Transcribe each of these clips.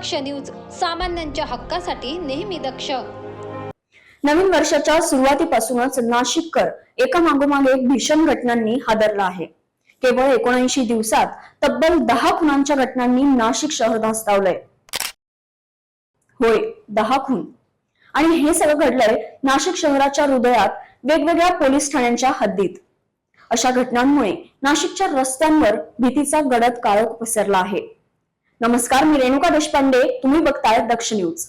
दक्ष news सामान्यांच्या हक्कासाठी नेहमी दक्ष. नवीन वर्षाच्या सुरुवातीपासूनच नाशिककर एका मागोमाग एक भीषण घटनांनी हादरला आहे. केवळ एकोणऐंशी दिवसात तब्बल दहा खुनांच्या घटनांनी नाशिक शहर धास्तावलंय. होय दहा खून. आणि हे सगळं घडलंय नाशिक शहराच्या हृदयात वेगवेगळ्या पोलीस ठाण्यांच्या हद्दीत. अशा घटनांमुळे नाशिकच्या रस्त्यांवर भीतीचा गडद काळोख पसरला आहे. नमस्कार मी रेणुका देशपांडे. तुम्ही बघताय दक्ष न्यूज.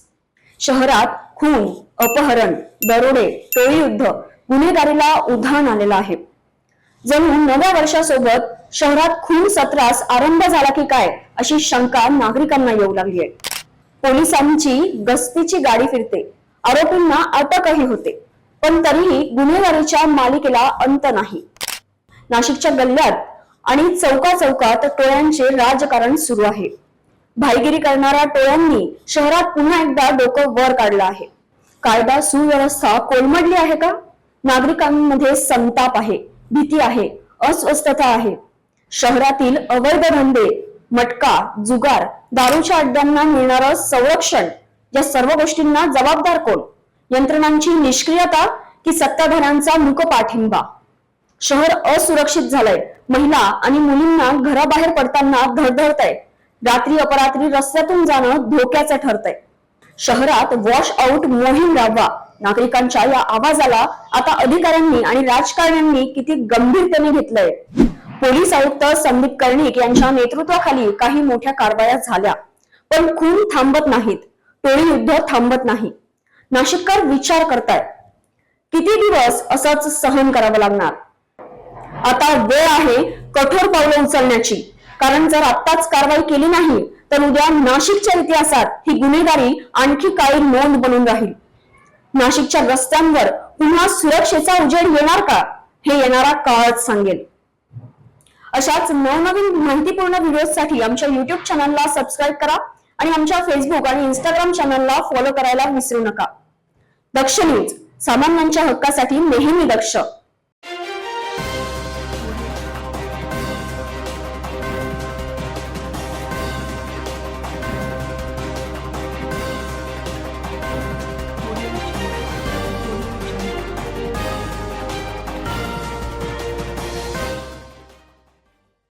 शहरात खून अपहरण दरोडे टोळी युद्ध गुन्हेगारीला उधाण आलेलं आहे. जणू नव्या वर्षासोबत शहरात खून सत्रास आरंभ झाला की काय अशी शंका नागरिकांना येऊ लागली आहे. पोलिसांची गस्तीची गाडी फिरते. आरोपींना अटकही होते. पण तरीही गुन्हेगारीच्या मालिकेला अंत नाही. नाशिकच्या गल्ल्यात आणि चौका चौकात टोळ्यांचे राजकारण सुरू आहे. भाईगिरी करणाऱ्या टोळ्यांनी शहरात पुन्हा एकदा डोकं वर काढलं आहे. कायदा सुव्यवस्था कोलमडली आहे का? नागरिकांमध्ये संताप आहे भीती आहे अस्वस्थता आहे. शहरातील अवैध धंदे मटका जुगार दारूच्या अड्ड्यांना मिळणारं संरक्षण या सर्व गोष्टींना जबाबदार कोण? यंत्रणांची निष्क्रियता की सत्ताधाऱ्यांचा मूक पाठिंबा शहर असुरक्षित झालंय महिला आणि मुलींना घराबाहेर पडताना धडधडतंय. रात्री अपरात्री रस्त्यातून जाणं धोक्याचं ठरतंय. शहरात वॉश आउट मोहीम राबवा. नागरिकांच्या या आवाजाला आता अधिकाऱ्यांनी आणि राजकारण्यांनी किती गंभीरतेने घेतलंय. पोलीस आयुक्त संदीप कर्णिक यांच्या नेतृत्वाखाली काही मोठ्या कारवाया झाल्या. पण खून थांबत नाहीत. टोळी युद्ध थांबत नाही. नाशिककर विचार करताय किती दिवस असंच सहन करावं लागणार? आता वेळ आहे कठोर पावलं उचलण्याची. कारण जर आत्ताच कारवाई केली नाही तर उद्या नाशिकच्या इतिहासात ही गुन्हेगारी आणखी काही नोंद बनून राहील. नाशिकच्या रस्त्यांवर पुन्हा सुरक्षेचा उजेड येणार का हे येणारा काळच सांगेल. अशाच नवनवीन माहितीपूर्ण व्हिडिओसाठी आमच्या युट्यूब चॅनलला सबस्क्राईब करा आणि आमच्या फेसबुक आणि इंस्टाग्राम चॅनलला फॉलो करायला विसरू नका. दक्ष न्यूज सामान्यांच्या हक्कासाठी नेहमी दक्ष.